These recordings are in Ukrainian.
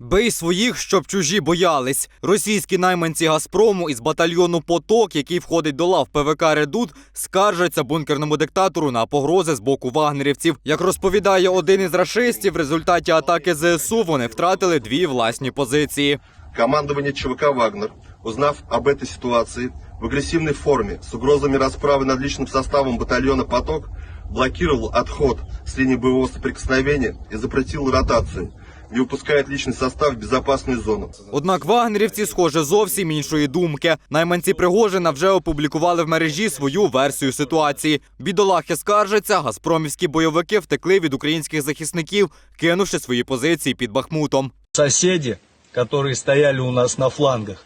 Бий своїх, щоб чужі боялись. Російські найманці Газпрому із батальйону Поток, який входить до лав ПВК Редут, скаржаться бункерному диктатору на погрози з боку вагнерівців. Як розповідає один із рашистів, в результаті атаки ЗСУ вони втратили дві власні позиції. Командование ЧВК «Вагнер», узнав об этой ситуации, в агрессивной форме с угрозами расправы над личным составом батальона «Поток» блокировал отход с линии боевого соприкосновения и запретил ротацию, не выпускает личный состав в безопасную зону. Однак вагнерівці, схоже, зовсім іншої думки. Найманці Пригожина вже опублікували в мережі свою версію ситуації. Бідолахи скаржаться, газпромівські бойовики втекли від українських захисників, кинувши свої позиції під Бахмутом. соседи, которые стояли у нас на флангах,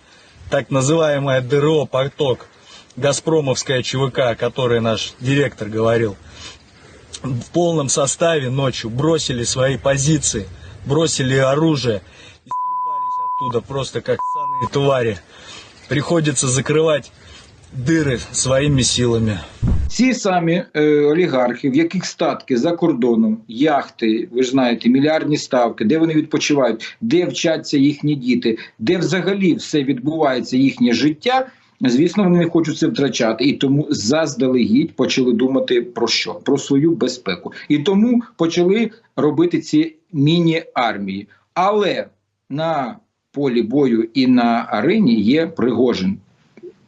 так называемая ДРО «Поток», Газпромовская ЧВК, о которой наш директор говорил, в полном составе ночью бросили свои позиции, бросили оружие и съебались оттуда просто как ссаные твари. Приходится закрывать дыры своими силами. Ці самі е, олігархи, в яких статки за кордоном, яхти, ви ж знаєте, мільярдні ставки, де вони відпочивають, де вчаться їхні діти, де взагалі все відбувається їхнє життя. Звісно, вони не хочуть це втрачати, і тому заздалегідь почали думати про що? Про свою безпеку. І тому почали робити ці міні-армії. Але на полі бою і на арені є Пригожин.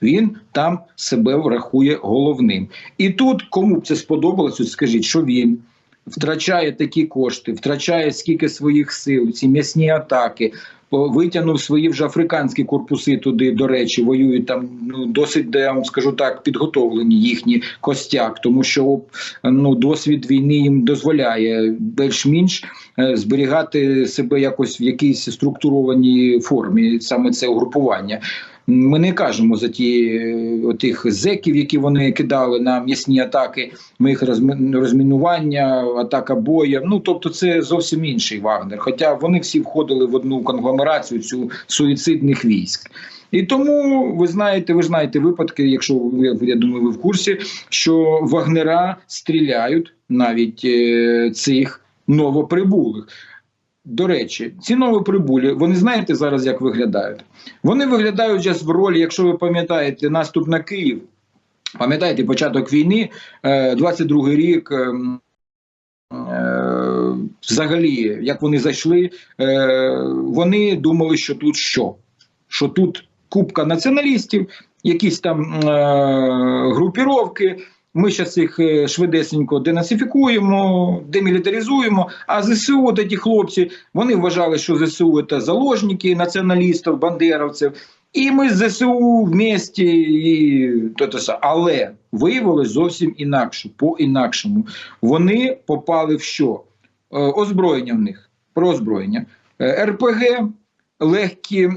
Він там себе врахує головним. І тут кому б це сподобалось, скажіть, що він втрачає такі кошти, втрачає скільки своїх сил, ці м'ясні атаки. Витягнув свої вже африканські корпуси туди, до речі, воюють там ну досить, де я вам скажу так, підготовлені їхні костяк, тому що ну досвід війни їм дозволяє більш-менш е, зберігати себе якось в якійсь структурованій формі, саме це угрупування. Ми не кажемо за ті е, отих зеків, які вони кидали на м'ясні атаки. Ми їх розмі- розмінування, атака боя. Ну тобто, це зовсім інший Вагнер. Хоча вони всі входили в одну конгломерацію цю суїцидних військ. І тому ви знаєте, ви знаєте випадки, якщо ви я думаю, ви в курсі, що вагнера стріляють навіть е, цих новоприбулих. До речі, ці новоприбулі, вони знаєте зараз, як виглядають? Вони виглядають зараз в ролі, якщо ви пам'ятаєте, наступ на Київ. Пам'ятаєте, початок війни, е, 22-й рік. ем, е, Взагалі, як вони зайшли, е, вони думали, що тут що? Що тут купка націоналістів, якісь там е, групіровки. Ми зараз їх е, швидесенько денацифікуємо, демілітаризуємо. А ЗСУ, от ті хлопці, вони вважали, що ЗСУ це заложники націоналістів, бандеровців. І ми з ЗСУ в місті, і то те але виявилось зовсім інакше, по-інакшому. Вони попали в що? Е, Озброєння в них, про озброєння. Е, РПГ, легкі е,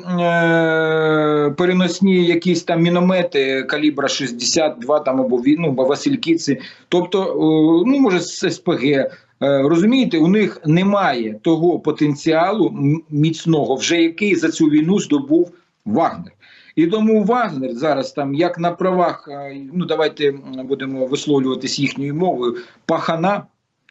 переносні якісь там міномети калібра 62 там або ну, або Васильківці, тобто, е, ну може з СПГ. Е, Розумієте, у них немає того потенціалу міцного, вже який за цю війну здобув Вагнер. І тому Вагнер зараз там, як на правах, е, ну давайте будемо висловлюватись їхньою мовою, пахана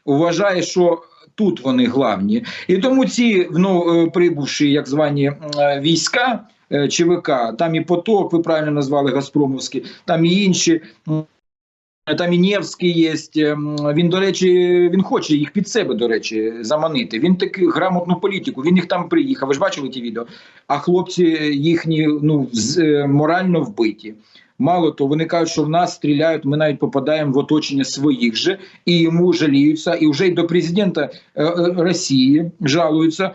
вважає, що тут вони главні. І тому ці ну, е, прибувші, як звані е, війська е, ЧВК, там і поток, ви правильно назвали Газпромовські, там і інші. Там і Нєвський є. Він, до речі, він хоче їх під себе, до речі, заманити. Він таки грамотну політику. Він їх там приїхав. Ви ж бачили ті відео? А хлопці їхні ну морально вбиті. Мало того, вони кажуть, що в нас стріляють. Ми навіть попадаємо в оточення своїх же, і йому жаліються. І вже й до президента е, е, Росії жалуються. Е,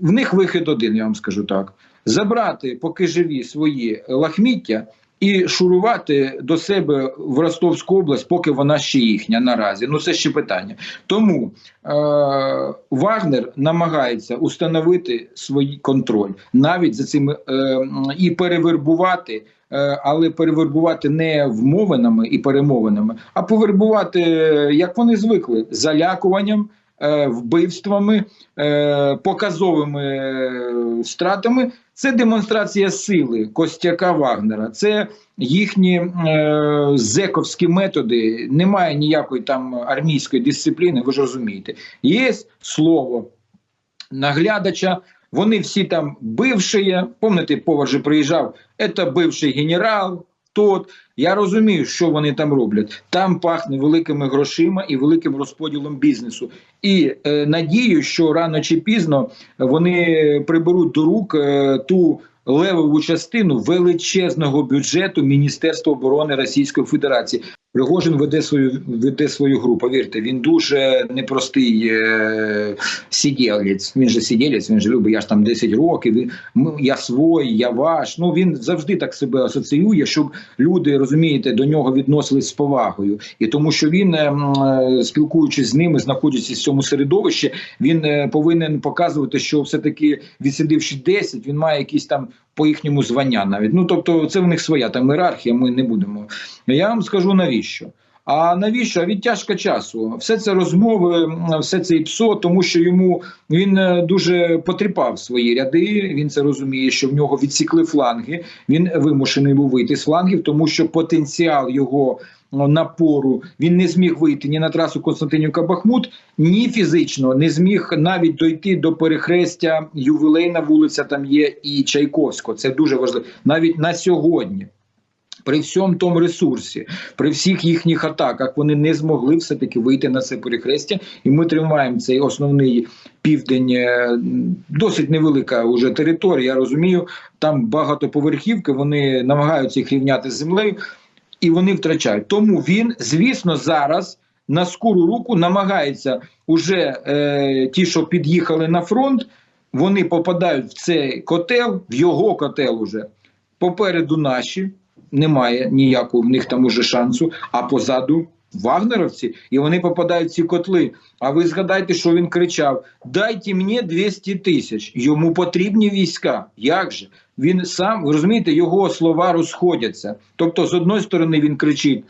в них вихід один, я вам скажу так: забрати, поки живі свої лахміття. І шурувати до себе в Ростовську область, поки вона ще їхня наразі. Ну це ще питання. Тому е, Вагнер намагається установити свій контроль навіть за цими е, і перевербувати, е, але перевербувати не вмовинами і перемовинами, а повербувати, е, як вони звикли, залякуванням. Е, Вбивствами, е, показовими е, стратами це демонстрація сили Костяка Вагнера. Це їхні зековські методи. Немає ніякої там армійської дисципліни. Ви ж розумієте, є слово. наглядача. Вони всі там бивші. Пам'ятаєте, повар приїжджав, це бивший генерал. Тот, я розумію, що вони там роблять. Там пахне великими грошима і великим розподілом бізнесу. І е, надію, що рано чи пізно вони приберуть до рук е, ту левову частину величезного бюджету Міністерства оборони Російської Федерації. Пригожин веде свою веде свою гру. Повірте, він дуже непростий е, сиділець. Він же сиділець, він же любить. Я ж там 10 років. Він, я свой, я ваш. Ну він завжди так себе асоціює, щоб люди розумієте до нього відносились з повагою. І тому, що він, е, е, спілкуючись з ними, знаходячись в цьому середовищі, він е, повинен показувати, що все таки відсидивши 10, він має якісь там по їхньому звання навіть. Ну тобто, це в них своя там ієрархія. Ми не будемо. Я вам скажу навіщо. А навіщо? А відтяжка часу. Все це розмови, все це ІПСО, тому що йому він е, дуже потріпав свої ряди. Він це розуміє, що в нього відсікли фланги. Він вимушений був вийти з флангів, тому що потенціал його напору він не зміг вийти ні на трасу Константинівка Бахмут, ні фізично не зміг навіть дойти до перехрестя. Ювілейна вулиця там є і Чайковського. Це дуже важливо навіть на сьогодні. При всьому тому ресурсі, при всіх їхніх атаках, вони не змогли все таки вийти на це перехрестя, і ми тримаємо цей основний південь. е, Досить невелика вже територія. Я розумію, там багатоповерхівки. Вони намагаються їх рівняти з землею, і вони втрачають. Тому він, звісно, зараз на скору руку намагається уже е, ті, що під'їхали на фронт, вони попадають в цей котел, в його котел уже. Попереду наші немає ніякого в них там уже шансу, а позаду вагнеровці, і вони попадають в ці котли. А ви згадайте, що він кричав: Дайте мені 200 тисяч. Йому потрібні війська. Як же? Він сам, ви розумієте, його слова розходяться. Тобто, з одної сторони, він кричить: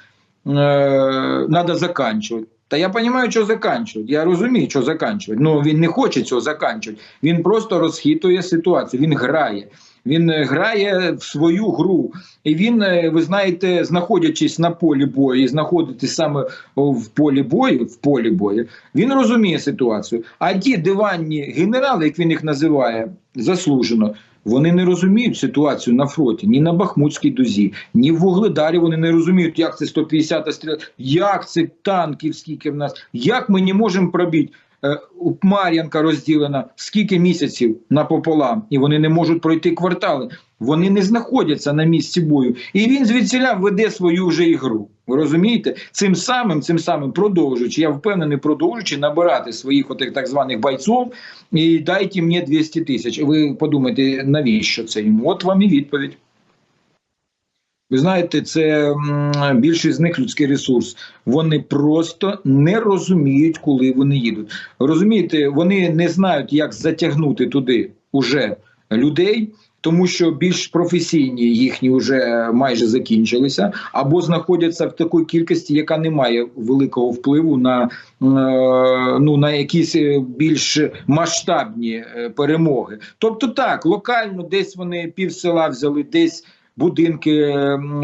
треба заканчувати. Та я розумію, що заканчувати. Я розумію, що заканчувати. Ну він не хоче цього заканчувати. Він просто розхитує ситуацію. Він грає. Він е, грає в свою гру, і він, е, ви знаєте, знаходячись на полі бою, і знаходитись саме в полі бою, в полі бою, він розуміє ситуацію. А ті диванні генерали, як він їх називає, заслужено. Вони не розуміють ситуацію на фронті, ні на Бахмутській дузі, ні в Вугледарі. Вони не розуміють, як це 150-та стріла, як це танків, скільки в нас, як ми не можемо пробити. Е, Мар'янка розділена скільки місяців напополам, і вони не можуть пройти квартали. Вони не знаходяться на місці бою, і він звідсіля веде свою вже ігру. Ви розумієте? Цим самим, цим самим продовжуючи, я впевнений, продовжуючи набирати своїх отих так званих бойців і дайте мені 200 тисяч. Ви подумайте, навіщо це йому? От вам і відповідь. Ви знаєте, це більшість з них людський ресурс. Вони просто не розуміють, коли вони їдуть. Розумієте, вони не знають, як затягнути туди уже людей. Тому що більш професійні їхні вже майже закінчилися, або знаходяться в такій кількості, яка не має великого впливу на, е, ну, на якісь е, більш масштабні е, перемоги. Тобто, так, локально десь вони пів села взяли, десь будинки,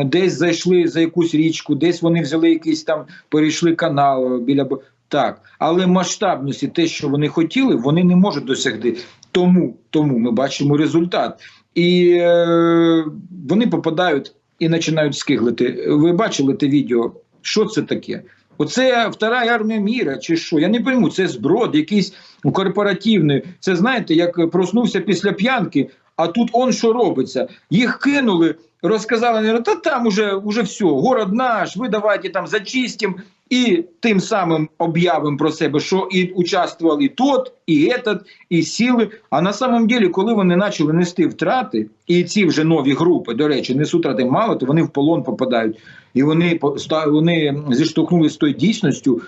десь зайшли за якусь річку, десь вони взяли якийсь там, перейшли канал біля так, але масштабності, те, що вони хотіли, вони не можуть досягти. Тому, тому ми бачимо результат. І е, вони попадають і починають скиглити. Ви бачили те відео? Що це таке? Оце втора армія міра, чи що? Я не пойму, це зброд, якийсь корпоративний. Це знаєте, як проснувся після п'янки, а тут он що робиться? Їх кинули, розказали, наверно, та там уже, уже все, город наш, ви давайте там зачистим. І тим самим об'явимо про себе, що і участвував і тот, і этот, і сили. А на самом деле, коли вони почали нести втрати, і ці вже нові групи, до речі, несуть втрати мало, то вони в полон попадають. І вони вони зіштовхнулися з тою дійсністю,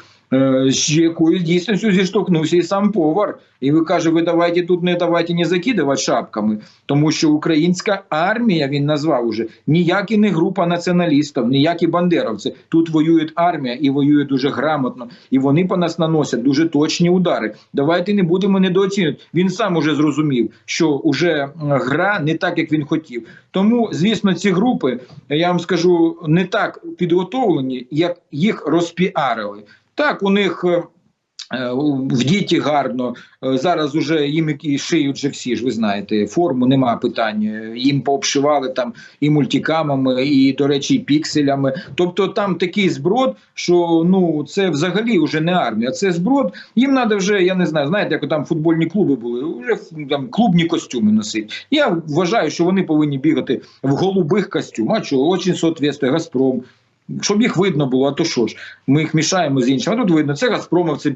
з якою дійсністю зіштовхнувся і сам повар. І ви каже, ви давайте тут не давайте не закидувати шапками, тому що українська армія він назвав уже ніякі не група націоналістів, ніякі бандеровці. Тут воює армія і воює дуже грамотно, і вони по нас наносять дуже точні удари. Давайте не будемо недооцінювати. Він сам уже зрозумів, що вже гра не так, як він хотів. Тому, звісно, ці групи, я вам скажу, не так підготовлені, як їх розпіарили. Так, у них. е, Е, Вдіті гарно. Е, Зараз уже їм і шиють же всі ж, ви знаєте, форму нема питань. Їм пообшивали там і мультикамами, і, до речі, і пікселями. Тобто там такий зброд, що ну це взагалі вже не армія, це зброд. Їм треба вже, я не знаю, знаєте, як там футбольні клуби були, вже там клубні костюми носити. Я вважаю, що вони повинні бігати в голубих костюмах. А чого? Очень соответствує Газпром. Щоб їх видно було, а то що ж, ми їх мішаємо з іншими. А тут видно, це Газпромовці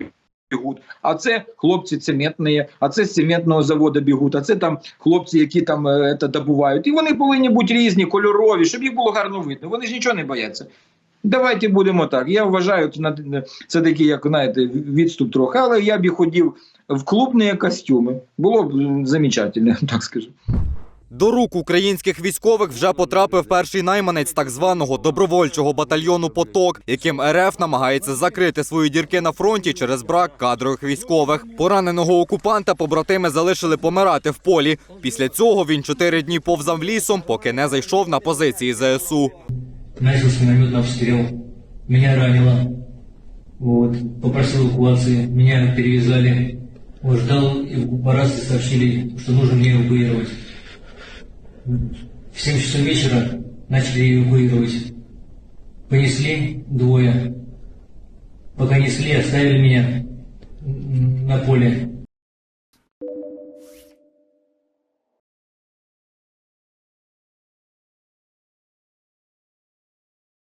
бігуть, а це хлопці цементні, а це з цементного заводу бігуть, а це там хлопці, які там е, це добувають. І вони повинні бути різні, кольорові, щоб їх було гарно видно. Вони ж нічого не бояться. Давайте будемо так. Я вважаю, це такий, як знаєте, відступ трохи, але я б і ходив в клубні костюми. Було б замечательно, так скажу. До рук українських військових вже потрапив перший найманець так званого добровольчого батальйону Поток, яким РФ намагається закрити свої дірки на фронті через брак кадрових військових. Пораненого окупанта побратими залишили помирати в полі. Після цього він чотири дні повзав лісом, поки не зайшов на позиції ЗСУ. начался минометный обстрел, меня ранило, вот, попросил эвакуации, меня перевязали, вот, ждал, и по рации сообщили, что нужно мне эвакуировать. В 7 часов вечера начали эвакуировать. Понесли двое. Пока несли, оставили меня на поле.